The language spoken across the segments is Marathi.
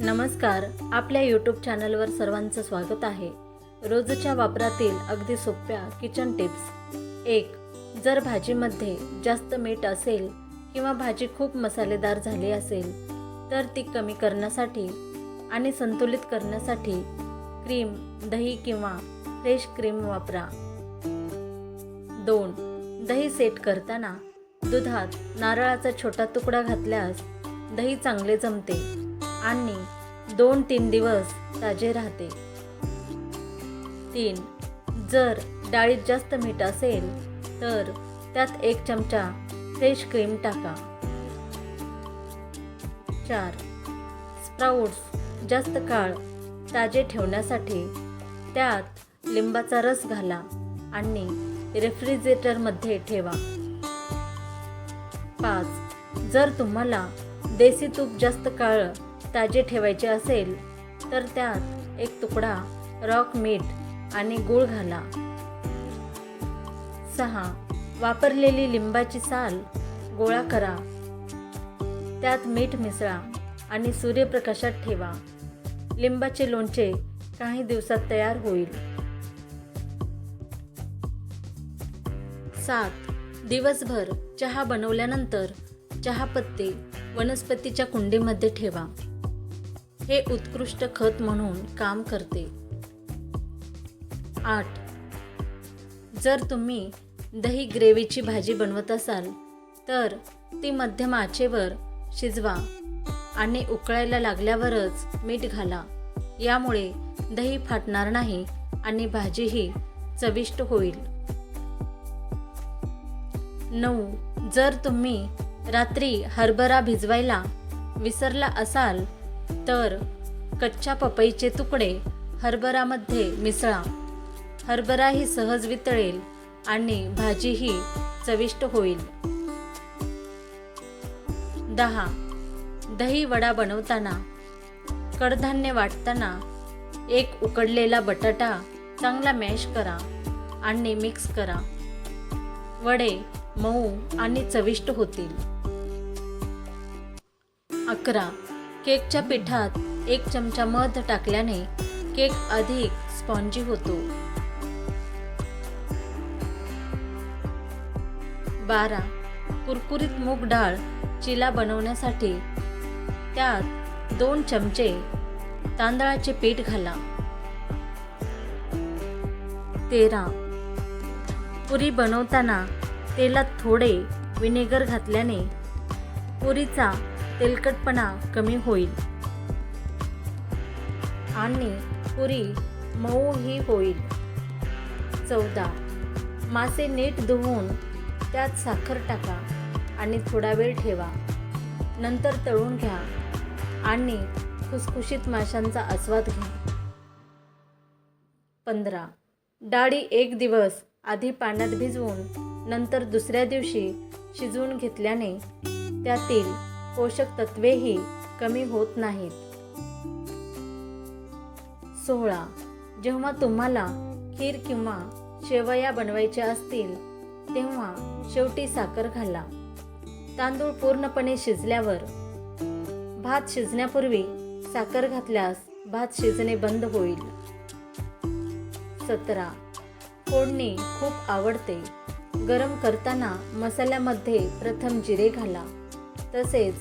नमस्कार आपल्या यूट्यूब चॅनलवर सर्वांचं स्वागत आहे. रोजच्या वापरातील अगदी सोप्या किचन टिप्स एक जर भाजीमध्ये जास्त मीठ असेल किंवा भाजी खूप मसालेदार झाली असेल तर ती कमी करण्यासाठी आणि संतुलित करण्यासाठी क्रीम दही किंवा फ्रेश क्रीम वापरा. दोन दही सेट करताना दुधात नारळाचा छोटा तुकडा घातल्यास दही चांगले जमते. आणि दोन तीन दिवस ताजे राहते. तीन जर डाळीत जास्त मीठ असेल तर त्यात एक चमचा फ्रेश क्रीम टाका. चार स्प्राऊट्स जास्त काळ ताजे ठेवण्यासाठी त्यात लिंबाचा रस घाला आणि रेफ्रिजरेटरमध्ये ठेवा. पाच जर तुम्हाला देसी तूप जास्त काळ ताजे ठेवायचे असेल तर त्यात एक तुकडा रॉक मीठ आणि गूळ घाला. सहा. वापरलेली लिंबाची साल गोळा करा. त्यात मीठ मिसळा आणि सूर्यप्रकाशात ठेवा. लिंबाचे लोणचे काही दिवसात तयार होईल. सात. दिवसभर चहा बनवल्यानंतर चहापत्ती वनस्पतीच्या कुंडीमध्ये ठेवा. हे उत्कृष्ट खत म्हणून काम करते. आठ. जर तुम्ही दही ग्रेव्हीची भाजी बनवत असाल तर ती मध्यम आचेवर शिजवा आणि उकळायला लागल्यावरच मीठ घाला. यामुळे दही फाटणार नाही आणि भाजीही चविष्ट होईल. नऊ. जर तुम्ही रात्री हरभरा भिजवायला विसरला असाल तर कच्च्या पपईचे तुकडे हरभरामध्ये मिसळा. हरभराही सहज वितळेल आणि भाजीही चविष्ट होईल. दहा. दही वडा बनवताना कडधान्य वाटताना एक उकडलेला बटाटा चांगला मॅश करा आणि मिक्स करा. वडे मऊ आणि चविष्ट होतील. अकरा. केकच्या पिठात एक चमचा मध टाकल्याने केक अधिक स्पॉन्जी होतो. बारा. कुरकुरीत मूग डाळ चिला बनवण्यासाठी त्यात दोन चमचे तांदळाचे पीठ घाला. तेरा. पुरी बनवताना तेलात थोडे विनेगर घातल्याने पुरीचा तेलकटपणा कमी होईल. आणि पुरी मऊही होईल. चौदा. मासे नीट धुवून त्यात साखर टाका आणि थोडा वेळ ठेवा. नंतर तळून घ्या आणि खुसखुशीत माशांचा आस्वाद घ्या. पंधरा. डाळी एक दिवस आधी पाण्यात भिजवून नंतर दुसऱ्या दिवशी शिजवून घेतल्याने त्यातील पोषक तत्वेही कमी होत नाहीत. सोळा. जेव्हा तुम्हाला खीर किंवा शेवया बनवायच्या असतील तेव्हा शेवटी साखर घाला. तांदूळ पूर्णपणे शिजल्यावर भात शिजण्यापूर्वी साखर घातल्यास भात शिजणे बंद होईल. सतरा. फोडणी खूप आवडते. गरम करताना मसाल्यामध्ये प्रथम जिरे घाला. तसेच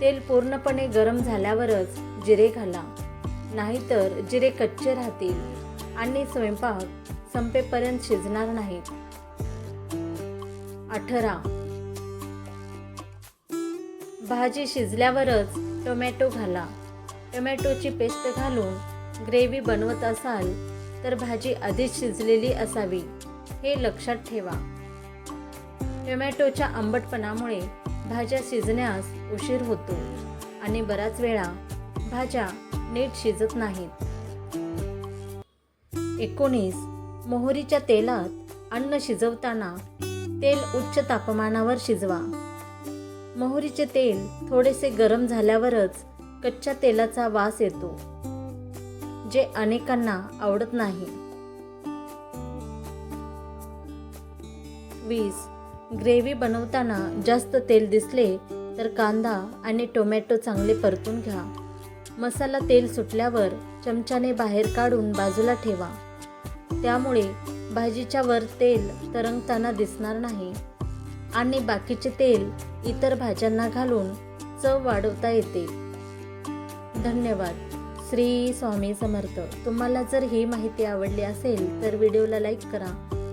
तेल पूर्णपणे गरम झाल्यावरच जिरे घाला. नाहीतर जिरे कच्चे राहतील आणि स्वयंपाक संपेपर्यंत शिजणार नाहीत. अठरा. भाजी शिजल्यावरच टोमॅटो घाला. टोमॅटोची पेस्ट घालून ग्रेव्ही बनवत असाल तर भाजी आधीच शिजलेली असावी हे लक्षात ठेवा. टोमॅटोच्या आंबटपणामुळे भाज्या शिजण्यास उशीर होतो आणि बराच वेळा भाज्या नीट शिजत नाहीत. एकोणीस. मोहरीच्या तेलात अन्न शिजवताना तेल उच्च तापमानावर शिजवा. मोहरीचे तेल थोडेसे गरम झाल्यावरच कच्च्या तेलाचा वास येतो जे अनेकांना आवडत नाही. वीस. ग्रेव्ही बनवताना जास्त तेल दिसले तर कांदा आणि टोमॅटो चांगले परतून घ्या. मसाला तेल सुटल्यावर चमच्याने बाहेर काढून बाजूला ठेवा. त्यामुळे भाजीच्या वर तेल तरंगताना दिसणार नाही. आणि बाकीचे तेल इतर भाज्यांना घालून चव वाढवता येते. धन्यवाद. श्री स्वामी समर्थ. तुम्हाला जर ही माहिती आवडली असेल तर व्हिडिओला लाईक करा.